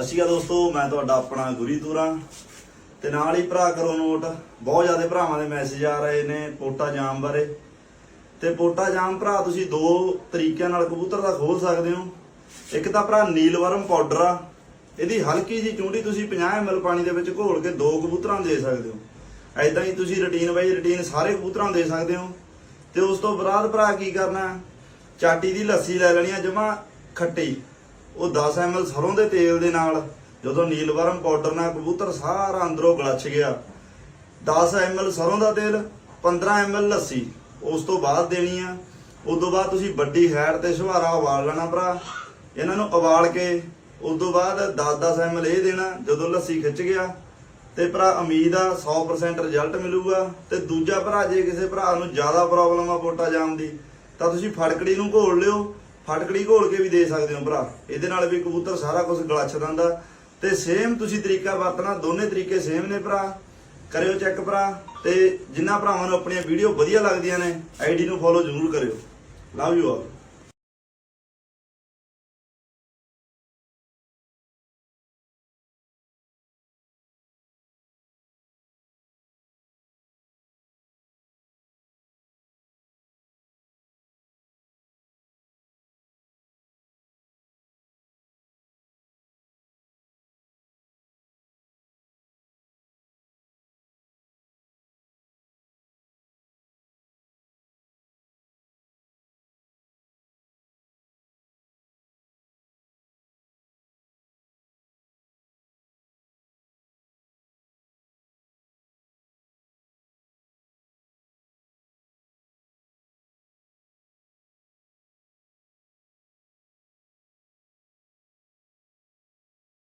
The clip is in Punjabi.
ਅਸੀਗਾ ਦੋਸਤੋ, ਮੈਂ ਤੁਹਾਡਾ ਆਪਣਾ ਗੁਰੀ ਤੂਰਾ। ਤੇ ਨਾਲ ਹੀ ਭਰਾ ਕਰੋ ਨੋਟ, ਬਹੁਤ ਜ਼ਿਆਦਾ ਭਰਾਵਾਂ ਦੇ ਮੈਸੇਜ ਆ ਰਹੇ ਨੇ ਪੋਟਾ ਜਾਮ ਬਾਰੇ। ਤੇ ਪੋਟਾ ਜਾਮ ਭਰਾ, ਤੁਸੀਂ ਦੋ ਤਰੀਕਿਆਂ ਨਾਲ ਕਬੂਤਰ ਦਾ ਖੋਲ ਸਕਦੇ ਹੋ। ਇੱਕ ਤਾਂ ਭਰਾ ਨੀਲਵਰਮ ਪਾਊਡਰ ਆ, ਇਹਦੀ ਹਲਕੀ ਜੀ ਚੂੰਡੀ ਤੁਸੀਂ 50 ml ਪਾਣੀ ਦੇ ਵਿੱਚ ਘੋਲ ਕੇ ਦੋ ਕਬੂਤਰਾਂ ਦੇ ਸਕਦੇ ਹੋ। ਐਦਾਂ ਹੀ ਤੁਸੀਂ ਰੁਟੀਨ ਬਾਈ ਰੁਟੀਨ ਸਾਰੇ ਕਬੂਤਰਾਂ ਦੇ ਸਕਦੇ ਹੋ। ਤੇ ਉਸ ਤੋਂ ਬਾਅਦ ਭਰਾ ਕੀ ਕਰਨਾ, ਚਾਟੀ ਦੀ ਲੱਸੀ ਲੈ ਲੈਣੀ ਆ, ਜਮਾ ਖੱਟੀ। ਉਹ 10 ml ਸਰੋਂ ਦੇ ਤੇਲ ਦੇ ਨਾਲ, ਜਦੋਂ ਨੀਲਵਰਮ ਪਾਊਡਰ ਨਾਲ ਕਬੂਤਰ ਸਾਰਾ ਅੰਦਰੋਂ ਗਲਛ ਗਿਆ। 10 ml ਸਰੋਂ ਦਾ ਤੇਲ 15 ml ਲੱਸੀ, ਉਸ ਤੋਂ ਬਾਅਦ ਦੇਣੀ ਆ। ਉਸ ਤੋਂ ਬਾਅਦ ਤੁਸੀਂ ਵੱਡੀ ਹੈਡ ਤੇ ਸੁਹਾਰਾ ਉਬਾਲ ਲੈਣਾ ਭਰਾ। ਇਹਨਾਂ ਨੂੰ ਉਬਾਲ ਕੇ, ਉਸ ਤੋਂ ਬਾਅਦ 10-10 ml ਇਹ ਦੇਣਾ, ਜਦੋਂ ਲੱਸੀ ਖਿੱਚ ਗਿਆ। ਤੇ ਭਰਾ, ਉਮੀਦ ਆ 100% ਰਿਜ਼ਲਟ ਮਿਲੂਗਾ। ਤੇ ਦੂਜਾ ਭਰਾ, ਜੇ ਕਿਸੇ ਭਰਾ ਨੂੰ ਜ਼ਿਆਦਾ ਪ੍ਰੋਬਲਮ ਆ ਪੋਟਾ ਜਾਮ ਦੀ, ਤਾਂ ਤੁਸੀਂ ਫੜਕੜੀ ਨੂੰ ਘੋਲ ਲਿਓ। ਫਟਕੜੀ ਘੋਲ ਕੇ ਵੀ ਦੇ ਸਕਦੇ ਹੋ ਭਰਾ। ਇਹਦੇ ਨਾਲ ਵੀ ਕਬੂਤਰ ਸਾਰਾ ਕੁਝ ਗਲਛ ਦਿੰਦਾ ਤੇ ਸੇਮ ਤੁਸੀਂ ਤਰੀਕਾ ਵਰਤਣਾ, ਦੋਨੇ ਤਰੀਕੇ ਸੇਮ ਨੇ ਭਰਾ। ਕਰਿਓ ਚੈੱਕ ਭਰਾ। ਤੇ ਜਿਨ੍ਹਾਂ ਭਰਾਵਾਂ ਨੂੰ ਆਪਣੀਆਂ ਵੀਡੀਓ ਵਧੀਆ ਲੱਗਦੀਆਂ ਨੇ ਆਈਡੀ ਨੂੰ ਫੋਲੋ ਜ਼ਰੂਰ ਕਰਿਓ। Love you all